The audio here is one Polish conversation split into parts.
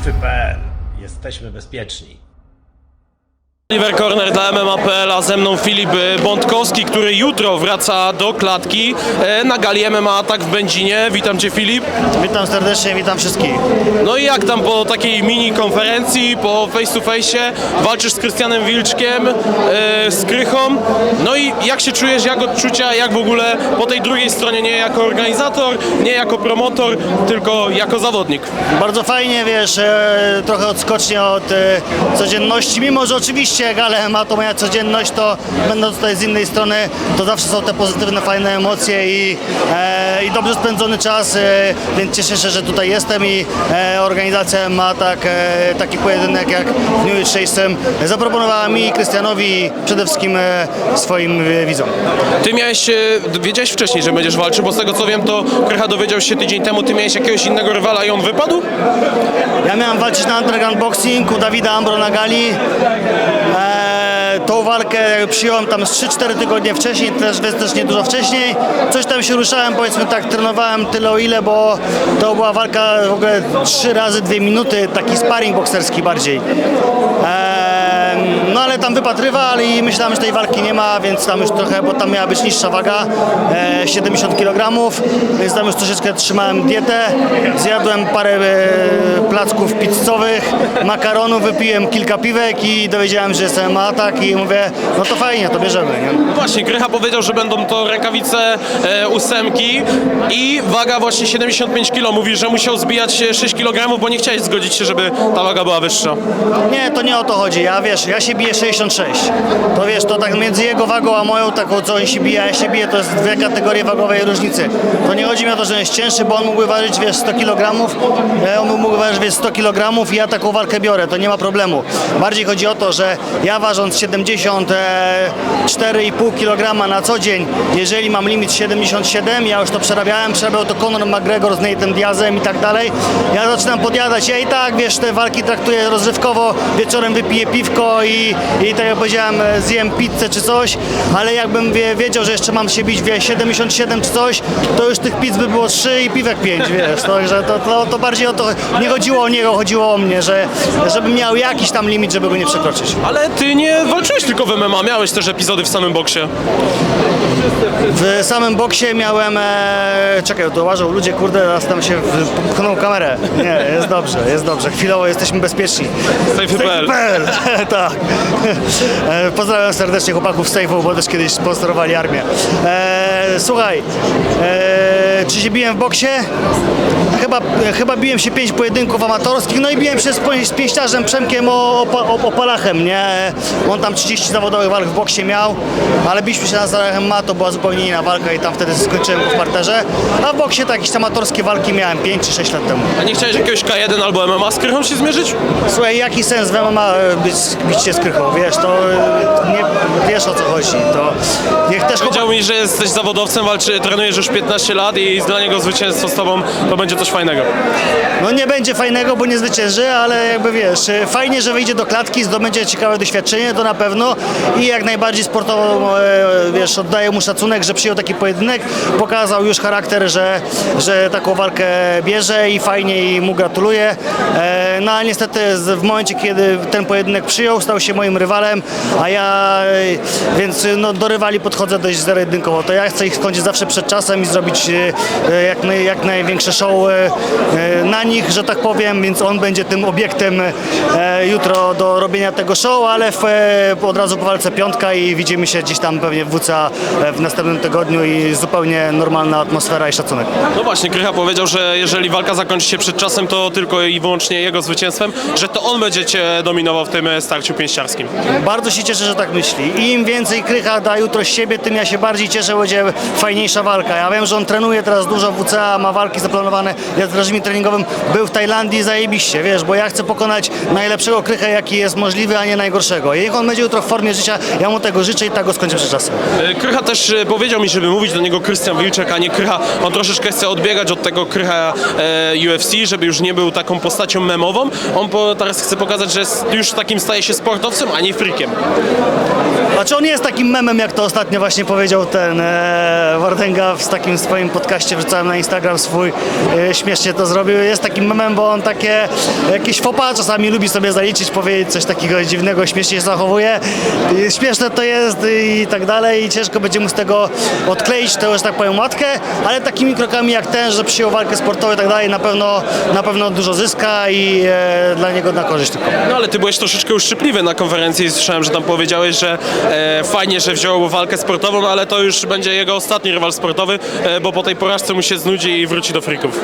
Strefy.pl. Jesteśmy bezpieczni. Oliver Corner dla MMA.pl, a ze mną Filip e, Bątkowski, który jutro wraca do klatki e, na gali MMA Atak w Będzinie. Witam Cię Filip. Witam serdecznie, witam wszystkich. No i jak tam po takiej mini konferencji, po face to face, walczysz z Krystianem Wilczkiem, e, z Krychą. No i jak się czujesz, jak odczucia, jak w ogóle po tej drugiej stronie, nie jako organizator, nie jako promotor, tylko jako zawodnik. Bardzo fajnie, wiesz, trochę odskocznie od codzienności, mimo że oczywiście jak ale ma to moja codzienność, to będąc tutaj z innej strony, to zawsze są te pozytywne, fajne emocje i, e, i dobrze spędzony czas, e, więc cieszę się, że tutaj jestem i e, organizacja ma tak, e, taki pojedynek jak w dniu jutrzejszym zaproponowała mi Krystianowi i przede wszystkim e, swoim e, widzom. Ty miałeś, e, wiedziałeś wcześniej, że będziesz walczył, bo z tego co wiem, to Krycha dowiedział się tydzień temu, ty miałeś jakiegoś innego rywala i on wypadł? Ja miałem walczyć na Underground Boxing u Dawida Ambro na gali. Eee, tą walkę przyjąłem tam z 3-4 tygodnie wcześniej, też, też nie dużo wcześniej. Coś tam się ruszałem, powiedzmy tak, trenowałem tyle o ile, bo to była walka w ogóle 3 razy 2 minuty, taki sparring bokserski bardziej. Eee, no ale tam wypadł rywal i myślałem, że tej walki nie ma, więc tam już trochę, bo tam miała być niższa waga, e, 70 kg, więc tam już troszeczkę trzymałem dietę, zjadłem parę e, placków pizzowych, makaronu, wypiłem kilka piwek i dowiedziałem, że jestem atak i mówię, no to fajnie, to bierzemy, nie? No Właśnie, Krycha powiedział, że będą to rękawice e, ósemki i waga właśnie 75 kg. Mówi, że musiał zbijać e, 6 kg, bo nie chciałeś zgodzić się, żeby ta waga była wyższa. Nie, to nie o to chodzi. Ja wiesz, ja się biję 66. To wiesz, to tak między jego wagą a moją taką, co on się bije, a ja się biję, to jest dwie kategorie wagowej różnicy. To nie chodzi mi o to, że jest cięższy, bo on mógłby ważyć, wiesz, 100 kg, e, on mógłby ważyć, wiesz, 100 kg i ja taką walkę biorę, to nie ma problemu. Bardziej chodzi o to, że ja ważąc 74,5 kg na co dzień, jeżeli mam limit 77, ja już to przerabiałem, przerabiał to Conor McGregor z Nate'em Diazem i tak dalej. Ja zaczynam podjadać, ja i tak, wiesz, te walki traktuję rozrywkowo, wieczorem wypiję piwko i, i tak jak powiedziałem, zjem pizzę czy coś, ale jakbym wie, wiedział, że jeszcze mam się bić, wie, 77 czy coś, to już tych pizz by było 3 i piwek 5, wiesz, także to, to, to bardziej o to, nie chodziło o niego, chodziło o mnie, że żebym miał jakiś tam limit, żeby go nie przekroczyć. Ale ty nie walczyłeś tylko w MMA, miałeś też epizody w samym boksie. W samym boksie miałem, e, czekaj, to uważał ludzie, kurde, teraz tam się pchną kamerę. Nie, jest dobrze, jest dobrze, chwilowo jesteśmy bezpieczni. Safety.pl. PL, tak. E, Pozdrawiam serdecznie chłopaków z Sejfu, bo też kiedyś sponsorowali armię. E, słuchaj, e, czy się biłem w boksie? Chyba, chyba biłem się pięć pojedynków amatorskich, no i biłem się z, z pięściarzem Przemkiem o, o, o, Opalachem, nie? On tam 30 zawodowych walk w boksie miał, ale biliśmy się na Zarachem Ma, to była zupełnie inna walka i tam wtedy skończyłem go w parterze. A w boksie to jakieś amatorskie walki miałem 5 czy 6 lat temu. A nie chciałeś jakiegoś K1 albo MMA z Krychą się zmierzyć? Słuchaj, jaki sens w MMA e, być, bić się z krychą, wiesz, to e, nie wiesz o co chodzi, to niech też Powiedział mi, że jesteś zawodowcem, walczy, trenujesz już 15 lat i dla niego zwycięstwo z tobą to będzie coś fajnego. no nie będzie fajnego, bo nie zwycięży, ale jakby wiesz, fajnie, że wyjdzie do klatki, zdobędzie ciekawe doświadczenie, to na pewno. I jak najbardziej sportowo, e, wiesz, oddaję mu szacunek, że przyjął taki pojedynek, pokazał już charakter, że, że taką walkę bierze i fajnie i mu gratuluję, e, no ale niestety w momencie, kiedy ten pojedynek przyjął, stał się moim rywalem, a ja, e, więc no, do rywali podchodzę dość zero-jedynkowo, to ja chcę ich skończyć zawsze przed czasem i zrobić jak, naj, jak największe show na nich, że tak powiem, więc on będzie tym obiektem e, jutro do robienia tego show, ale w, e, od razu po walce piątka i widzimy się gdzieś tam pewnie w WCA e, w następnym tygodniu i zupełnie normalna atmosfera i szacunek. No właśnie, Krycha powiedział, że jeżeli walka zakończy się przed czasem, to tylko i wyłącznie jego zwycięstwem, że to on będzie cię dominował w tym e, starciu pięściarskim. Bardzo się cieszę, że tak myśli. Im więcej Krycha da jutro z siebie, tym ja się bardziej cieszę, będzie fajniejsza walka. Ja wiem, że on trenuje teraz dużo w WCA, ma walki zaplanowane. Ja w reżimie treningowym był w Tajlandii zajebiście, wiesz, bo ja chcę pokonać najlepszego Krychę, jaki jest możliwy, a nie najgorszego. I niech on będzie jutro w formie życia, ja mu tego życzę i tak go skończę przed czasem. E, Krycha też e, powiedział mi, żeby mówić do niego Krystian Wilczek, a nie Krycha. On troszeczkę chce odbiegać od tego Krycha e, UFC, żeby już nie był taką postacią memową. On teraz chce pokazać, że już takim staje się sportowcem, a nie frikiem. A czy on jest takim memem, jak to ostatnio właśnie powiedział ten e, Wardęga w takim swoim podcaście, wrzucałem na Instagram swój, e, śmiesznie to zrobił. Jest takim memem, bo on takie jakieś fopa czasami lubi sobie zaliczyć, powiedzieć coś takiego dziwnego, śmiesznie się zachowuje. Śmieszne to jest i tak dalej i ciężko będzie mu z tego odkleić, to już tak powiem łatkę, ale takimi krokami jak ten, że przyjął walkę sportową i tak dalej, na pewno, na pewno dużo zyska i e, dla niego na korzyść tylko. No ale ty byłeś troszeczkę uszczypliwy na konferencji i słyszałem, że tam powiedziałeś, że e, fajnie, że wziął walkę sportową, ale to już będzie jego ostatni rywal sportowy, e, bo po tej porażce mu się znudzi i wróci do frików.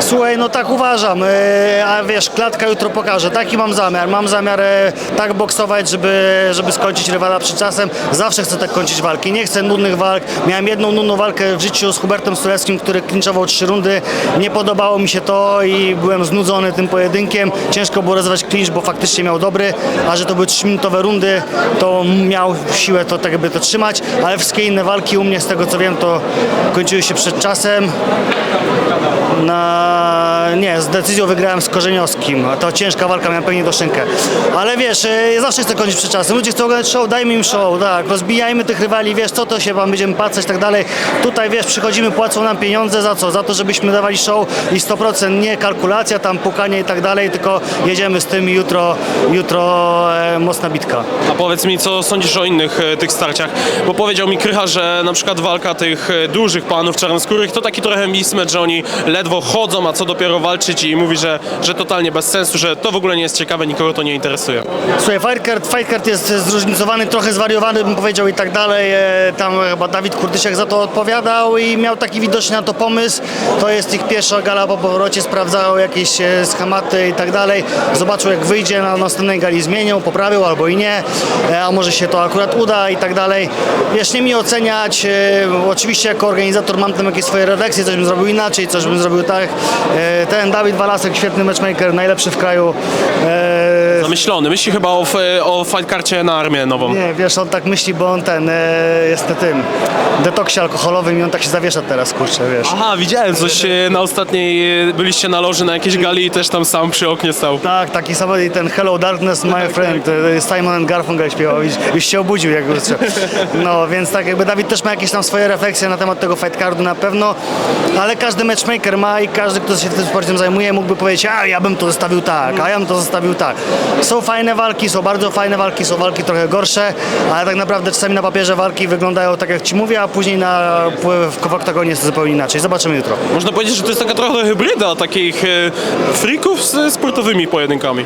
Słuchaj, no tak uważam, e, a wiesz, klatka jutro pokaże, taki mam zamiar, mam zamiar e, tak boksować, żeby, żeby skończyć rywala przed czasem, zawsze chcę tak kończyć walki, nie chcę nudnych walk, miałem jedną nudną walkę w życiu z Hubertem Stuleckim, który klinczował trzy rundy, nie podobało mi się to i byłem znudzony tym pojedynkiem, ciężko było rozwać klincz, bo faktycznie miał dobry, a że to były trzyminutowe rundy, to miał siłę to tak jakby to trzymać, ale wszystkie inne walki u mnie, z tego co wiem, to kończyły się przed czasem, na... Nie, z decyzją wygrałem z Korzeniowskim. To ciężka walka, miałem pewnie do szynkę. Ale wiesz, e, zawsze chcę kończyć przed czasem. Ludzie chcą oglądać show, dajmy im show, tak. Rozbijajmy tych rywali, wiesz, co to się wam będziemy patrzeć i tak dalej. Tutaj, wiesz, przychodzimy, płacą nam pieniądze za co? Za to, żebyśmy dawali show i 100% nie kalkulacja, tam pukanie i tak dalej, tylko jedziemy z tym jutro, jutro e, mocna bitka. A powiedz mi, co sądzisz o innych e, tych starciach? Bo powiedział mi Krycha, że na przykład walka tych e, dużych panów czarnoskórych to taki trochę mismatch, że oni ledwo chodzą, a co dopiero walczyć i mówi, że, że totalnie bez sensu, że to w ogóle nie jest ciekawe, nikogo to nie interesuje. Słuchaj, Fight Card, Fight Card jest zróżnicowany, trochę zwariowany bym powiedział i tak dalej. E, Tam chyba Dawid Kurtysiak za to odpowiadał i miał taki widoczny na to pomysł. To jest ich pierwsza gala po powrocie, sprawdzał jakieś e, schematy i tak dalej. Zobaczył jak wyjdzie, na następnej gali zmienią, poprawił albo i nie, E, a może się to akurat uda i tak dalej. Wiesz, nie mi oceniać, oczywiście jako organizator mam tam jakieś swoje refleksje, coś bym zrobił inaczej, coś bym zrobił tak. E, Ten Dawid Walasek, świetny matchmaker, najlepszy w kraju. Zamyślony, myśli chyba o, f- o fight karcie na armię nową. Nie, wiesz, on tak myśli, bo on ten e, jest na tym detoksie alkoholowym i on tak się zawiesza teraz, kurczę, wiesz. Aha, widziałem coś e, na ostatniej, e, byliście na loży na jakiejś gali i też tam sam przy oknie stał. Tak, taki sam i ten Hello Darkness, my friend, e, Simon and Garfunkel śpiewał i już się obudził, jak go usłyszał. No, więc tak jakby Dawid też ma jakieś tam swoje refleksje na temat tego fight cardu na pewno, ale każdy matchmaker ma i każdy, kto się tym sportem zajmuje, mógłby powiedzieć, a ja bym to zostawił tak, a ja bym to zostawił tak. Są fajne walki, są bardzo fajne walki, są walki trochę gorsze, ale tak naprawdę czasami na papierze walki wyglądają tak, jak ci mówię, a później na, w, oktagonie jest zupełnie inaczej. Zobaczymy jutro. Można powiedzieć, że to jest taka trochę hybryda takich e, frików z sportowymi pojedynkami.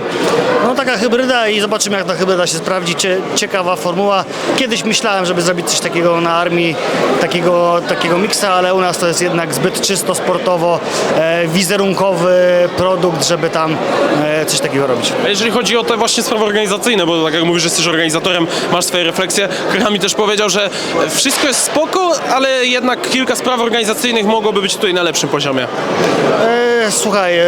No taka hybryda i zobaczymy jak ta hybryda się sprawdzi. Cie, ciekawa formuła. Kiedyś myślałem, żeby zrobić coś takiego na armii, takiego, takiego miksa, ale u nas to jest jednak zbyt czysto sportowo, e, wizerunkowy produkt, żeby tam e, coś takiego robić. A jeżeli chodzi o te właśnie sprawy organizacyjne, bo tak jak mówisz, że jesteś organizatorem, masz swoje refleksje, Krycha mi też powiedział, że wszystko jest spoko, ale jednak kilka spraw organizacyjnych mogłoby być tutaj na lepszym poziomie. Słuchaj, e,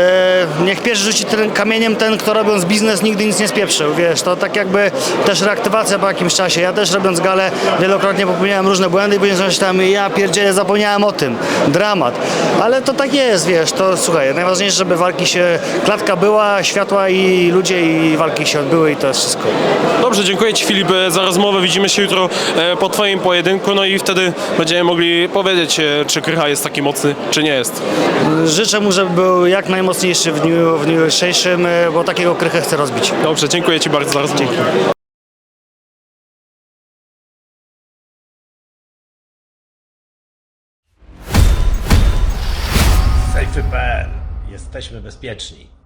niech pierwszy rzuci ten kamieniem ten, kto robiąc biznes nigdy nic nie spieprzył, wiesz, to tak jakby też reaktywacja po jakimś czasie. Ja też robiąc galę wielokrotnie popełniałem różne błędy i później myślałem, ja pierdzielę, zapomniałem o tym. Dramat. Ale to tak jest, wiesz, to słuchaj, najważniejsze, żeby walki się, klatka była, światła i ludzie i walki się odbyły i to jest wszystko. Dobrze, dziękuję Ci Filip e, za rozmowę. Widzimy się jutro e, po Twoim pojedynku, no i wtedy będziemy mogli powiedzieć, e, czy Krycha jest taki mocny, czy nie jest. Życzę mu, żeby był jak najmocniejszy w dniu, w dniu jutrzejszym, e, bo takiego krychę chcę rozbić. Dobrze, dziękuję Ci bardzo za rozmowę. Safety.pl. Jesteśmy bezpieczni.